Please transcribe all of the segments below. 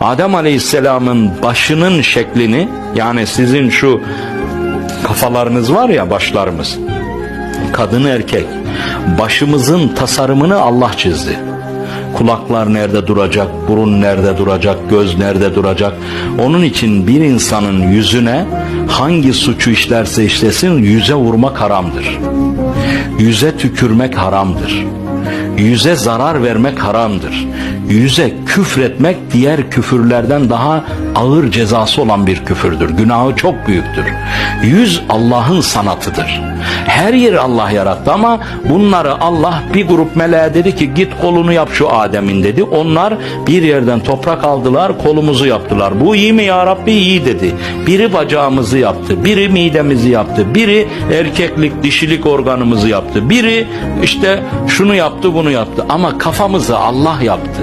Adem Aleyhisselam'ın başının şeklini yani sizin şu kafalarınız var ya başlarımız kadın erkek başımızın tasarımını Allah çizdi. Kulaklar nerede duracak, burun nerede duracak, göz nerede duracak. Onun için bir insanın yüzüne hangi suçu işlerse işlesin yüze vurmak haramdır. Yüze tükürmek haramdır. Yüze zarar vermek haramdır. Yüze küfretmek diğer küfürlerden daha ağır cezası olan bir küfürdür. Günahı çok büyüktür. Yüz Allah'ın sanatıdır. Her yeri Allah yarattı ama bunları Allah bir grup meleğe dedi ki git kolunu yap şu Adem'in dedi. Onlar bir yerden toprak aldılar kolumuzu yaptılar. Bu iyi mi ya Rabbi iyi dedi. Biri bacağımızı yaptı, biri midemizi yaptı, biri erkeklik dişilik organımızı yaptı, biri işte şunu yaptı bunu yaptı ama kafamızı Allah yaptı.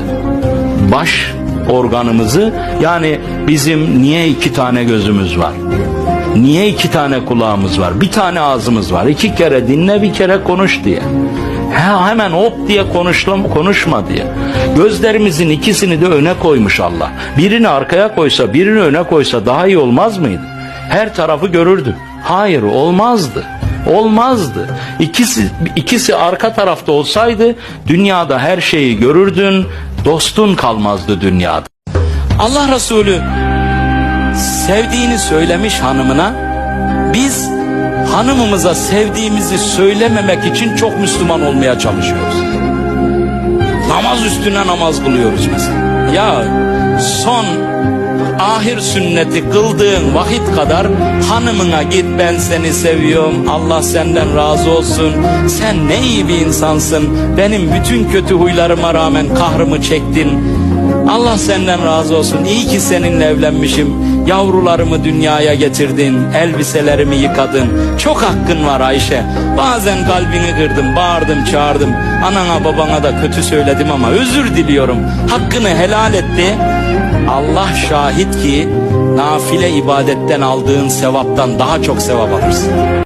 Baş organımızı yani bizim niye iki tane gözümüz var? Niye iki tane kulağımız var? Bir tane ağzımız var. İki kere dinle bir kere konuş diye. He, hemen hop diye konuşma, konuşma diye. Gözlerimizin ikisini de öne koymuş Allah. Birini arkaya koysa birini öne koysa daha iyi olmaz mıydı? Her tarafı görürdük. Hayır olmazdı. Olmazdı. İkisi, ikisi arka tarafta olsaydı dünyada her şeyi görürdün, dostun kalmazdı dünyada. Allah Resulü sevdiğini söylemiş hanımına biz hanımımıza sevdiğimizi söylememek için çok Müslüman olmaya çalışıyoruz. Namaz üstüne namaz kılıyoruz mesela. Ya son ahir sünneti kıldığın vakit kadar hanımına git ben seni seviyorum. Allah senden razı olsun. Sen ne iyi bir insansın. Benim bütün kötü huylarıma rağmen kahrımı çektin. Allah senden razı olsun. İyi ki seninle evlenmişim. Yavrularımı dünyaya getirdin elbiselerimi yıkadın. Çok hakkın var Ayşe. Bazen kalbini kırdım bağırdım çağırdım. Anana babana da kötü söyledim ama özür diliyorum. Hakkını helal etti Allah şahit ki nafile ibadetten aldığın sevaptan daha çok sevap alırsın.